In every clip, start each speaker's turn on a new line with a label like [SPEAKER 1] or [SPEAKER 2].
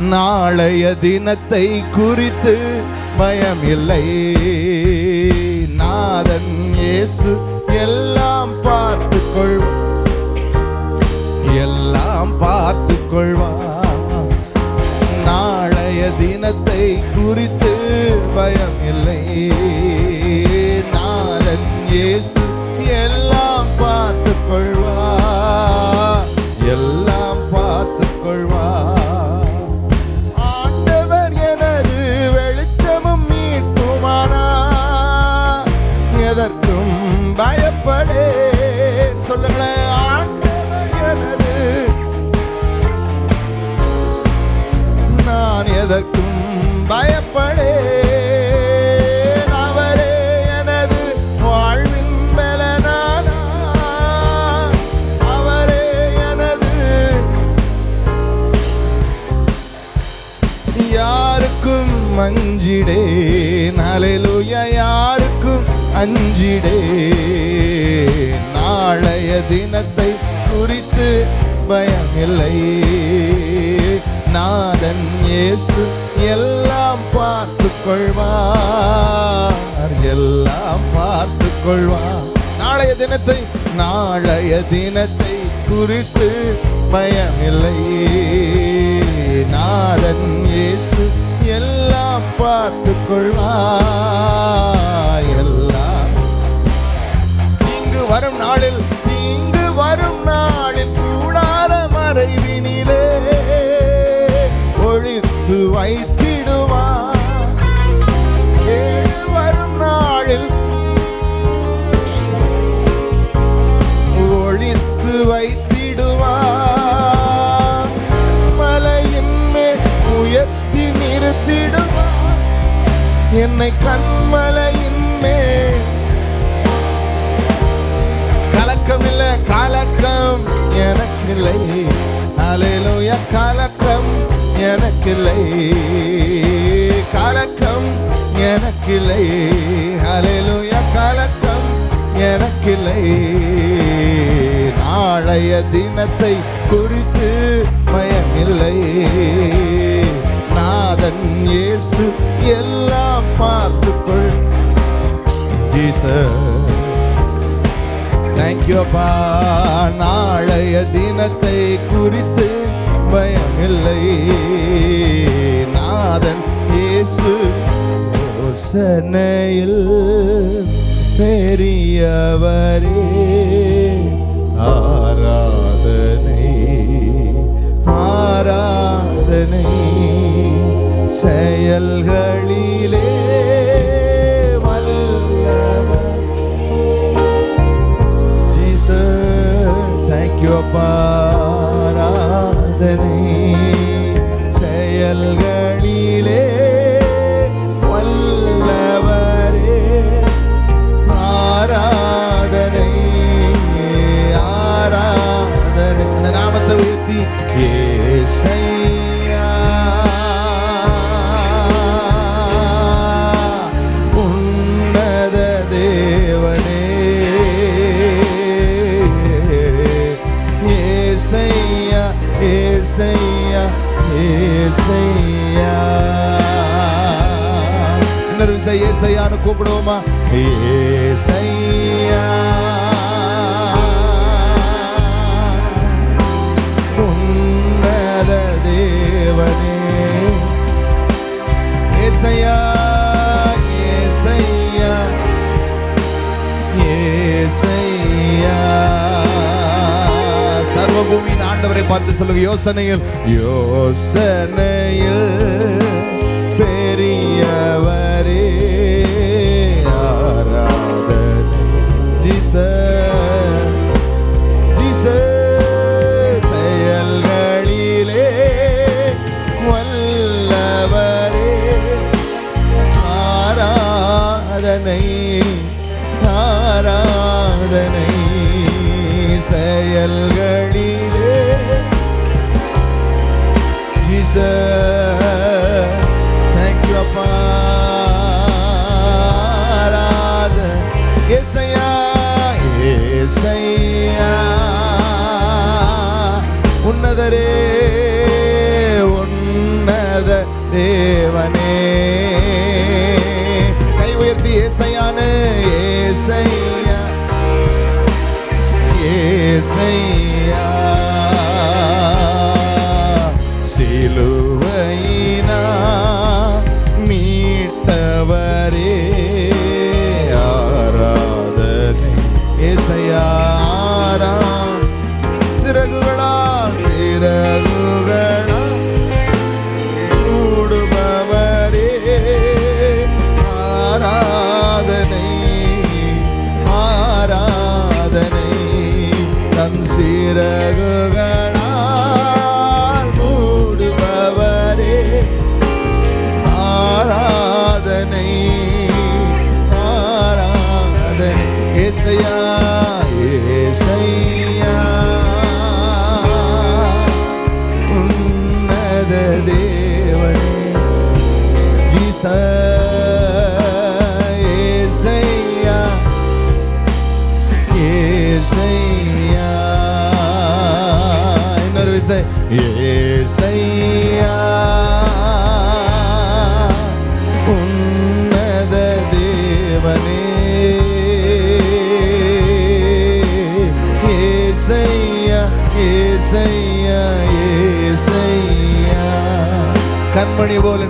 [SPEAKER 1] நாளைய தினத்தை குறித்து பயம் இல்லை நாதன் இயேசு எல்லாம் பார்த்து எல்லாம் பார்த்து நாளைய தினத்தை குறித்து பயம் அஞ்சிடே. நாளைய தினத்தை குறித்து பயமில்லை. நாதன் இயேசு எல்லாம் பார்த்து கொள்வார் எல்லாம் பார்த்து கொள்வார் நாளைய தினத்தை நாளைய தினத்தை குறித்து பயமில்லை. நாதன் இயேசு எல்லாம் பார்த்து கொள்வார் எல்லாம் வரும் நாளில் எனக்கில்லை. கலக்கம் எனக்கில்லை. அலையிலுய கலக்கம் எனக்கில்லை. நாளைய தினத்தை குறித்து பயமில்லை. நாதன் இயேசு எல்லாம் பார்த்துக்கொள். தேங்க்யூப்பா நாளைய தினத்தை குறித்து பயமில்லை. நாதன் இயேசு. யோசனையில் பெரியவரே. ஆராதனை ஆராதனை செயல்களிலே வல்லவர். Jesus, thank அப்பா ஆராதனை செயல்களிலே சர்வபூமியின் ஆண்டவரை பார்த்து சொல்லுங்க யோசனையில் யோசனையில். எசையா உன்னதரே உன்னத தேவன்.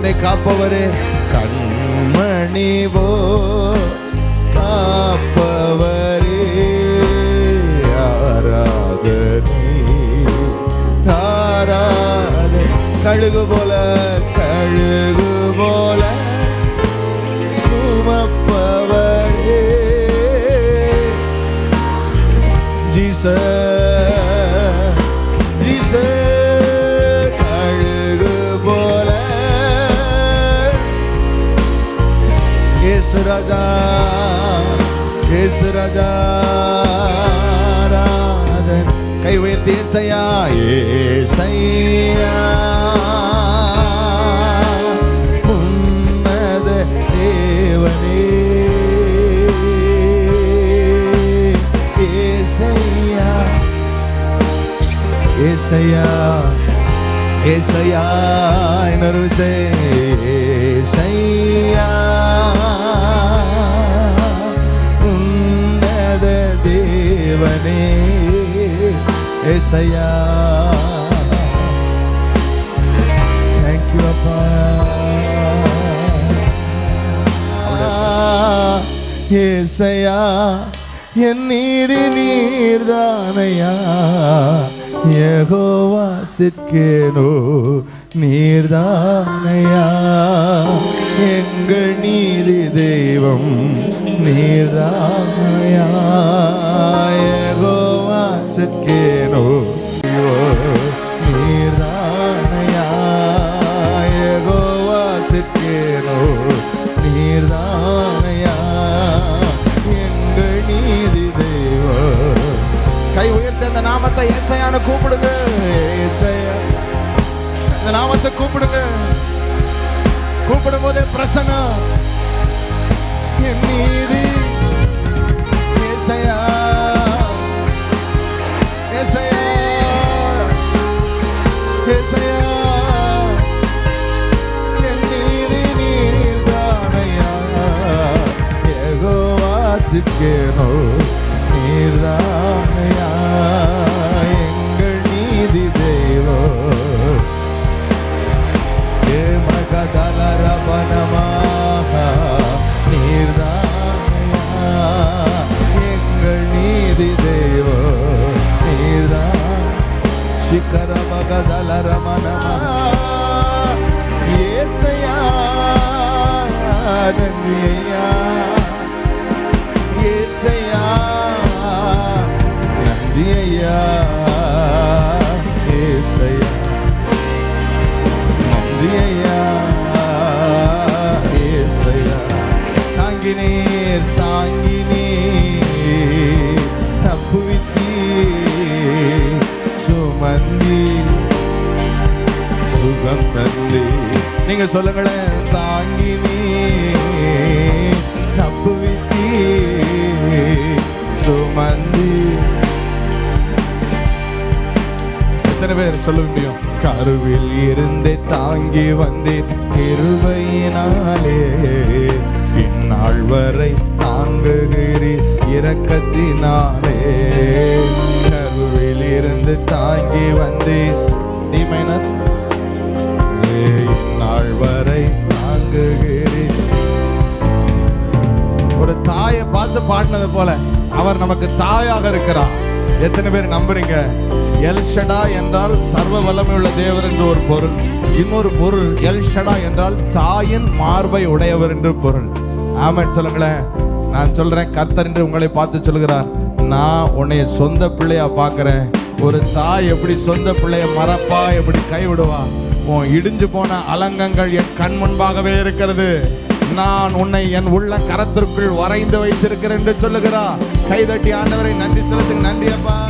[SPEAKER 1] என்னை காப்பவரே. கண்மணி போ காப்பவரே. ஆராதனை தாராதனை கழுகு போல இயேசு ராஜா ராதன். கை உயர்த்தி ஏசையா ஏசையா. உன்னத தேவனே. ஏசையா ஏசையா ஏசையா. என்ன ஏசையா. தேங்க்யூ அப்பா. ஏசையா என் நீதி நீர்தானையா. ஏகோவா சிற்கேனோ நீர்தானையா. எங்கள் நீதி தெய்வம் நீர்தானையா. ஏகோவா சிற்கே கூப்பிடுங்க இந்த நாமத்தை கூப்பிடுங்க. கூப்பிடும் போதே பிரசனம் என் மீதி தாண்டி நீங்க சொல்லுங்களேன் தாங்கி நீ தப்புவித்தி சுமந்தி. எத்தனை பேர் சொல்ல முடியும்? கருவில் இருந்தே தாங்கி வந்தேன் கிருபையினாலே இந்நாள் வரை தாங்குகிறீர் இறக்கத்தினாலே கருவில் இருந்து தாங்கி வந்தேன் தீமைனா வாழ்வரை வரை ஒரு தாயை பார்த்து பாடினது போல அவர் நமக்கு தாயாக இருக்கிறார். எத்தனை பேர் நம்புறீங்க? எல்ஷடா என்றால் சர்வ வல்லமையுள்ள தேவர் என்று ஒரு பொருள். இன்னொரு பொருள் எல்ஷடா என்றால் தாயின் மார்பை உடையவர் என்று பொருள். ஆமென் சொல்லுங்களேன். நான் சொல்றேன் கர்த்தர் என்று உங்களை பார்த்து சொல்கிறார். நான் உன்னை சொந்த பிள்ளையா பார்க்குறேன். ஒரு தாய் எப்படி சொந்த பிள்ளைய மறப்பா எப்படி கைவிடுவா? உன் இடிஞ்சு போன அலங்கங்கள் என் கண் முன்பாகவே இருக்கிறது. நான் உன்னை என் உள்ள கரத்திற்குள் வரைந்து வைத்திருக்கிறேன் என்று சொல்லுகிறா கைதட்டி ஆண்டவரை நன்றி செலுத்துங்க. நன்றி அப்பா.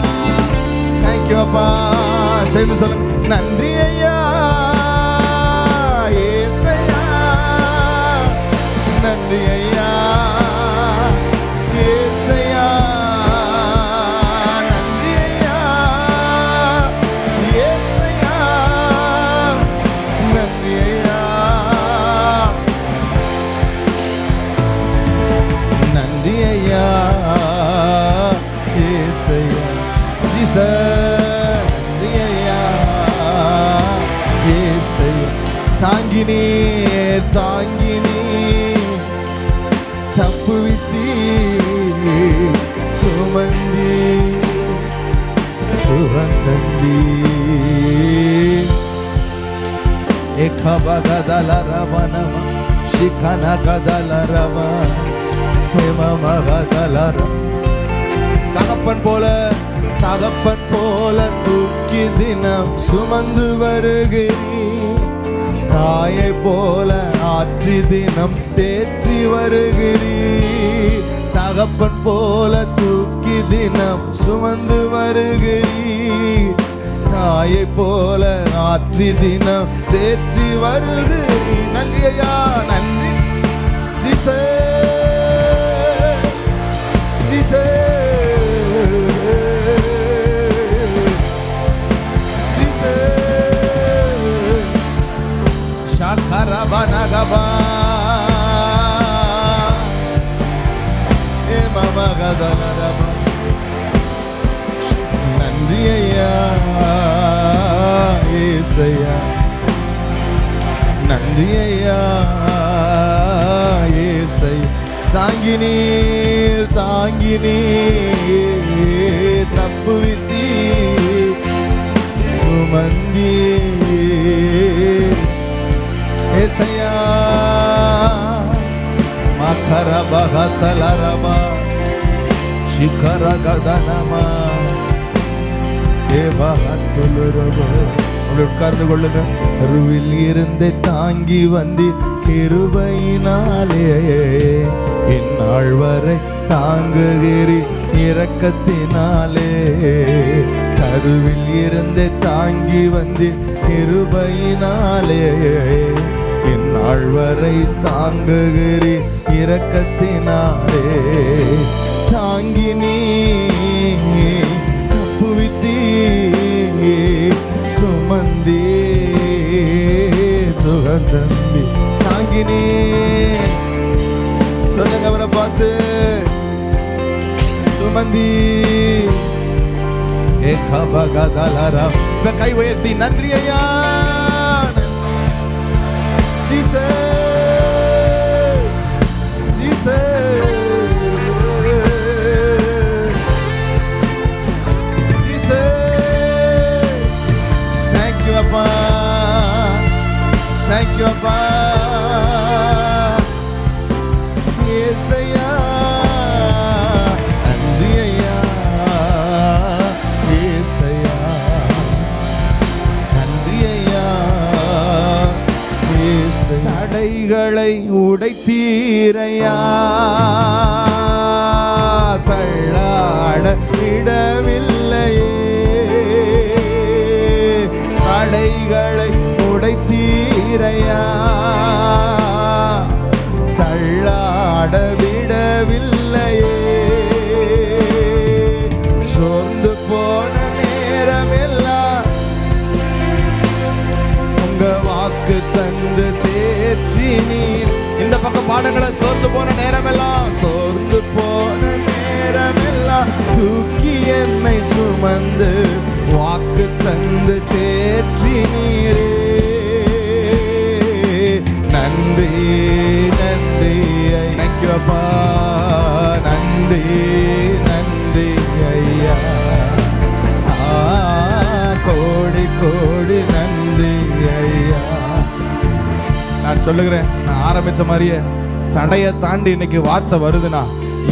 [SPEAKER 1] தேங்க்யூ அப்பா. சேர்ந்து சொல்லுங்க. நன்றி ஐயா. ஏசையா. நன்றி ஐயா. தாங்கினே தாங்கினே தப்புவித்தீ சுமந்தி சுகந்தந்தி ఎక్కబగదల రమణమ శిఖన గదల రమ హిమమగదల ర தகப்பன் போல தகப்பன் போல தூக்கி தினம் சுமந்து வருகிறீர். தாயை போல ஆற்றி தினம் தேற்றி வருகிறீர். தகப்பன் போல தூக்கி தினம் சுமந்து வருகிறீர். தாயை போல ஆற்றி தினம் தேற்றி வருகிறீர். நன்றி ஐயா நன்றி. ஜீசே ஜீசே. நன்றி ஐயா ஏசையா நன்றி ஐயா ஏசை தாங்கி நீர் தாங்கி நீர் ஏசையா. மகர பகதலரமா శిఖర గదనమా உட்கார்ந்து கொள்ளுங்க. அருவில் இருந்து தாங்கி வந்து கிருபையினாலே. இந்நாள் வரை தாங்குகிறி இரக்கத்தினாலே. கருவில் இருந்து தாங்கி வந்து கிருபையினாலே. இந்நாள் வரை இரக்கத்தினாலே. தாங்கி நீ தப்புவித்தி சுமந்தி சுகந்தந்தி. தாங்கினே சொல்லுங்க அவரை பார்த்து. சுமந்தி. ஏகபகதலரம் இப்ப கை உயர்த்தி நன்றி ஐயா. Thank you, Appa. ஏசையா, நன்றி ஐயா. தடைகளை உடைத்தீரையா இந்த பாடங்களை சோர்ந்து போன நேரமெல்லாம். சோர்ந்து போன நேரமெல்லாம் தூக்கி என்னை சுமந்து வாக்கு தந்து தேற்றினீரே. நன்றி நன்றி ஐக்கியப்பா நன்றி நன்றி ஐயா. ஆ, கோடி கோடி நன்றி ஐயா. நான் சொல்லுகிறேன் நான் ஆரம்பித்த மாதிரியே தடையை தாண்டி இன்னைக்கு வார்த்தை வருதுன்னா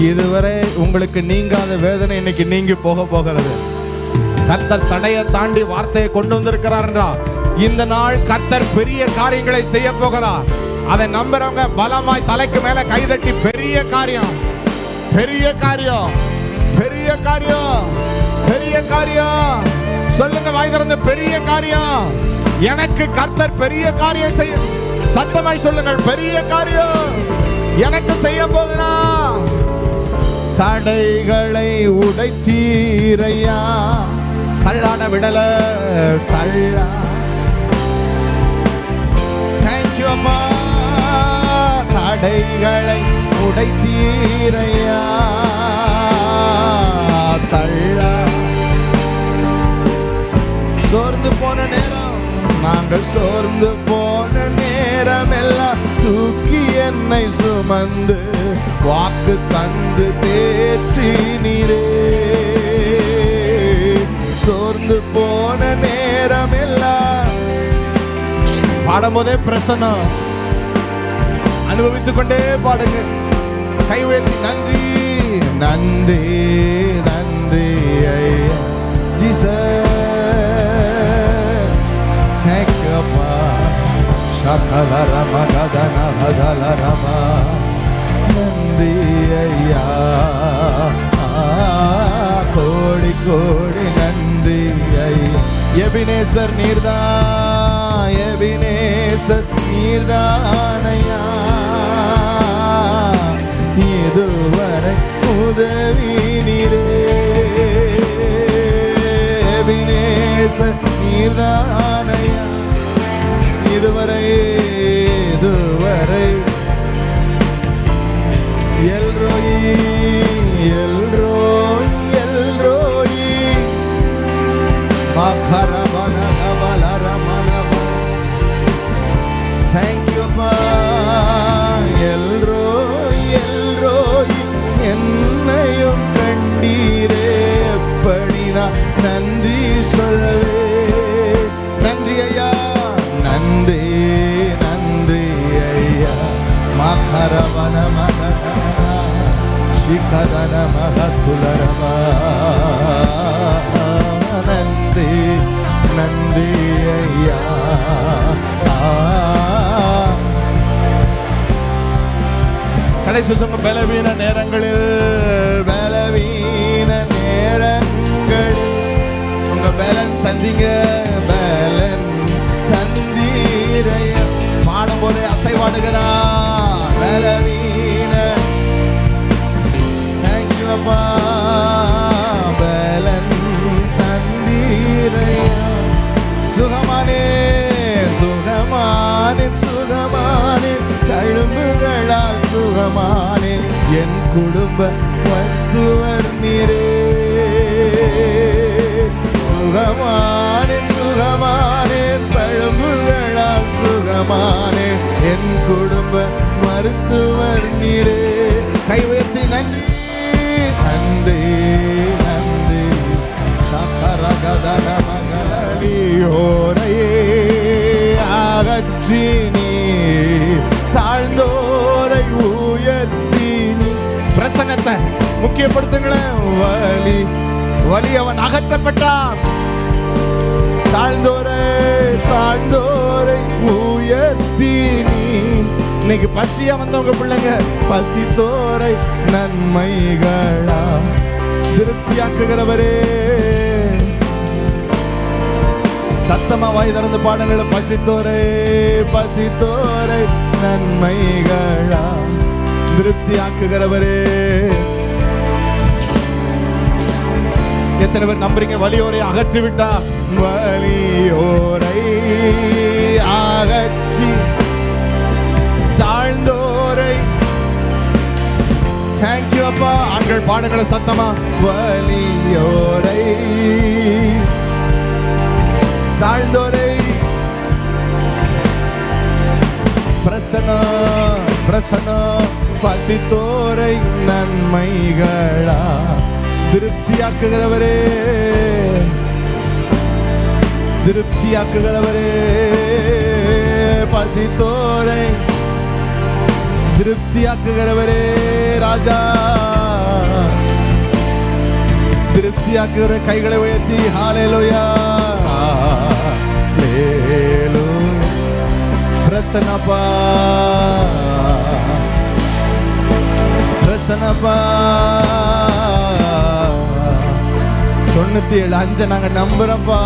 [SPEAKER 1] இதுவரை உங்களுக்கு நீங்காத வேதனை இன்னைக்கு நீங்கி போக போகிறது. கர்த்தர் தடையை தாண்டி வார்த்தையை கொண்டு வந்திருக்கிறார்ன்றா இந்த நாள் கர்த்தர் பெரிய காரியங்களை செய்ய போகிறார். அதை நம்புறவங்க பலமாய் தலைக்கு மேல கைதட்டி பெரிய காரியம் பெரிய காரியம் பெரிய காரியம் பெரிய காரியம். சொல்லுங்க வாய் திறந்து பெரிய காரியம். எனக்கு கர்த்தர் பெரிய காரியம் செய்ய சத்தமாய் சொல்லுங்கள் பெரிய காரியம். எனக்கு செய்ய போகிறா தடைகளை உடைத்தீரையா? கல்லான விடல கல்லா. தேங்க்யூ அம்மா. தடைகளை உடைத்தீரையா? தள்ளா சோர்ந்து போன நேரம் நாங்கள் சோர்ந்து போன நேரம் எல்லாம் தூக்கி என்னை சுமந்து வாக்கு தந்து தேற்றி நீரே சோர்ந்து போன நேரம் எல்லாம் பாடும்போதே பிரசன்னம். அனுபவித்துக் கொண்டே பாடுங்க கை உயர்த்தி நன்றி. நன்றி. Shakala Rama Gadana Hadala Rama. நன்றி ஐயா கோடி கோடி நன்றி ஐயா எபினேசர் நீர்தான் எபினேசர் நீர்தானையா. இதுவரை உதவி நீரே. எபினேசர் நீர்தானையா. இதுவரை இதுவரை. எல்ரோயி எல்ரோய் எல்ரோயி மகரமனகமலரமனம கடைசி சொன்ன பலவீன நேரங்களில் பலவீன நேரங்களில். உங்க பலன் தந்திங்க பலன் தந்தீரைய. பாடும் போதே அசைவாடுகிறா பலவீன. தேங்க்யூ அப்பா பலன் தந்தீரைய. சுகமானே சுகமானே சுகமான தழும்புகளால் சுகமானே என் குடும்ப மருத்துவர் நீரே. சுகமானே சுகமானே தழும்புகளால் சுகமானே என் குடும்ப மருத்துவர் நீரே. கை உயர்த்தி நன்றி நன்றி நன்றி. சக்கரகதன மகளவியோரையே அகற்றி நீ தாழ்ந்தோரை உயர்த்தி நீ முக்கியப்படுத்துங்களேன் வலி. வலி அவன் அகற்றப்பட்டான். தாழ்ந்தோரை தாழ்ந்தோரை உயர்த்தி இன்னைக்கு பசியா வந்தவங்க பிள்ளைங்க பசித்தோரை நன்மைகளா திருப்தியாக்குகிறவரே. சத்தமா வாய் திறந்து பாடங்களை பசித்தோரை பசித்தோரை நன்மைகளாம். திருப்தியாக்குகிறவரே எத்தனை பேர் நம்புறீங்க? வலியோரை அகற்றி விட்டா வலியோரை அகற்றி. தாழ்ந்தோரை. தேங்க்யூ அப்பா. ஆண்கள் பாடுங்களை சத்தமா. வலியோரை. தாழ்ந்தோரை பிரசனம் பிரசனம் பசித்தோரை நன்மைகளா திருப்தியாக்குகிறவரே. திருப்தியாக்குகிறவரே. பசித்தோரை திருப்தியாக்குகிறவரே ராஜா. திருப்தியாக்குகிற கைகளை உயர்த்தி ஹாலேலோயா ஹalleluya. பிரசன்னப்பா பிரசன்னப்பா தொண்ணூத்தி ஏழு அஞ்சு நாங்க நம்புறப்பா.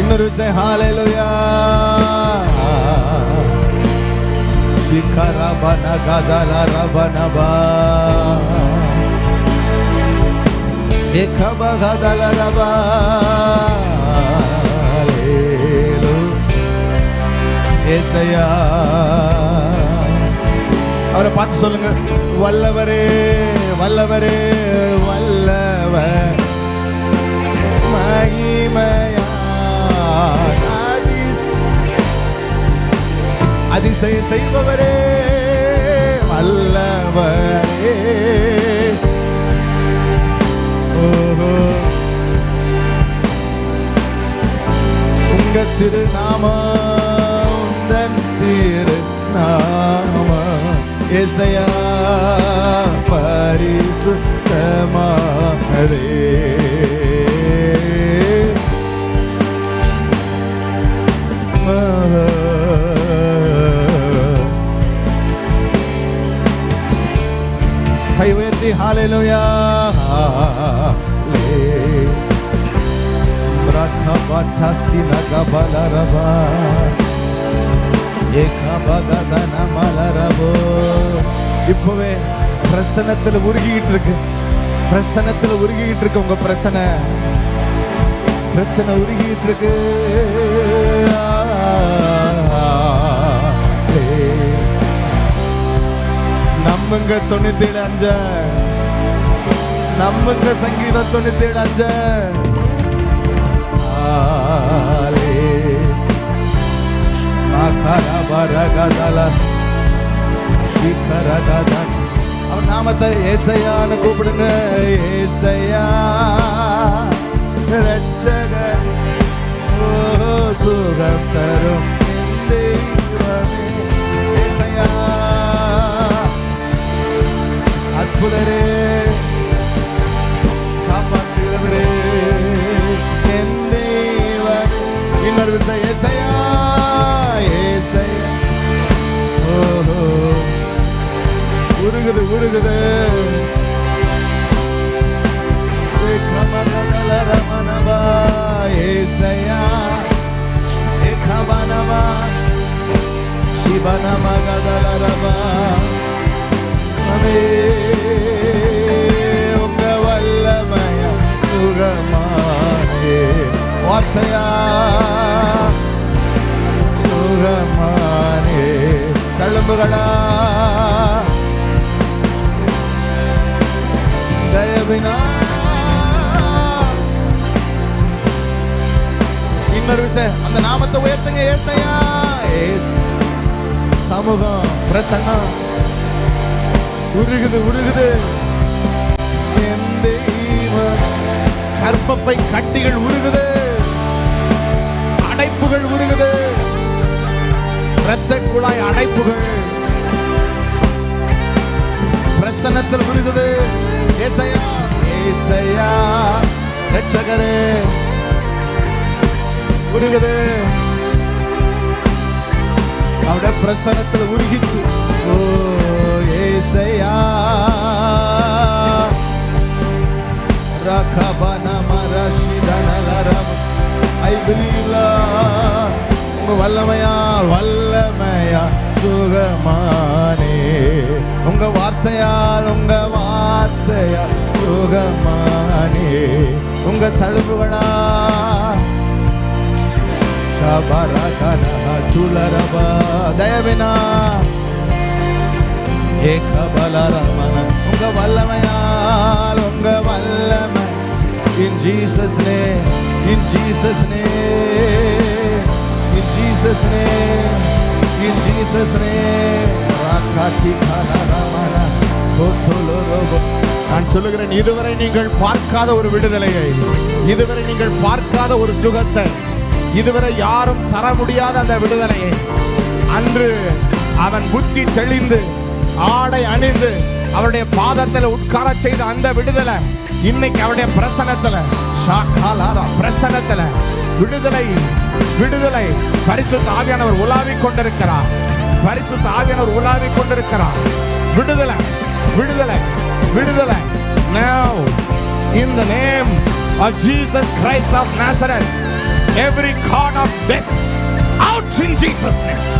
[SPEAKER 1] இன்னொரு விஷயம் ஹாலேலுயா விகரபன கதல ரபனபா ஏகப கதல ரபா ஹalleluya. ஏசையா. அவரை பார்த்து சொல்லுங்க. வல்லவரே வல்லவரே வல்லவர் மகிமையா அதிசய செய்பவரே வல்லவரே உங்க திருநாம உந்தன் திருநாம இசையா பரிசுத்தமானதே கை உயர்த்தி ஹalleluya ரகபட்டசினகபலரபா ஏகபகதன மலரபோ இப்பவே பிரசனத்தில் உருகிட்டு இருக்கு பிரசனத்தில் உருகிட்டு இருக்கு உங்க பிரச்சனை பிரச்சனை உருகிட்டு இருக்கு நம்முங்க தொண்ணூத்தி ஏழு அஞ்ச நம்முங்க சங்கீதம் தொண்ணூத்தி ஏழு அஞ்ச அவர் நாமத்தை ஏசையான்னு கூப்பிடுங்க. ஏசையா. ரட்சகர் ஓ சுகம் தரும் ஏசையா. அற்புதரே. காப்பாற்றுகிறவரே. என் தேவனே. இன்னொரு விஷயம் ஏசையா. உருகுது உருகுது. ரமணபா ஏசையா. ஏகமனமா சிவனமகதலரபா அமே பிரசன்னம் உருகுது உருகுது. என் தெய்வம். கர்ப்பப்பை கட்டிகள் உருகுது. அடைப்புகள் உருகுது. இரத்த குழாய் அடைப்புகள். பிரசன்னத்தில் உருகுது. ஏசையா ஏசையா. ரட்சகரே உருகுது. அவருடைய பிரசனத்தில் உருகிச்சு ஓ ஏசையா. ஐ பிலீவ் உங்க வல்லமையா வல்லமையா சுகமானே. உங்க வார்த்தையால் உங்க வார்த்தையால் சுகமானே. உங்க தழும்புகளா తులరవా దయవినా ஏக பலரமன உங்க வல்லமையால் உங்க வல்லமை இன் ஜீசஸ் நே இன் ஜீசஸ் நே இன் ஜீசஸ் நே இன் ஜீசஸ் நே ராக்காட்டி கலரமன நான் சொல்லுகிறேன் இதுவரை நீங்கள் பார்க்காத ஒரு விடுதலையை இதுவரை நீங்கள் பார்க்காத ஒரு சுகத்தை இதுவரை யாரும் தர முடியாத அந்த விடுதலையை. அன்று அவன் புத்தி தெளிந்து ஆடை அணிந்து அவருடைய பாதத்தில் உட்கார செய்த அந்த விடுதலை இன்னைக்கு அவருடைய பிரசனத்துல பிரசனத்துல விடுதலை விடுதலை. பரிசுத்த ஆவியானவர் உலாவிக் கொண்டிருக்கிறார். பரிசுத்த ஆவியானவர் உலாவிக் கொண்டிருக்கிறார். விடுதலை விடுதலை விடுதலை. Now in the name of Jesus Christ of Nazareth every corner of death out in Jesus' name.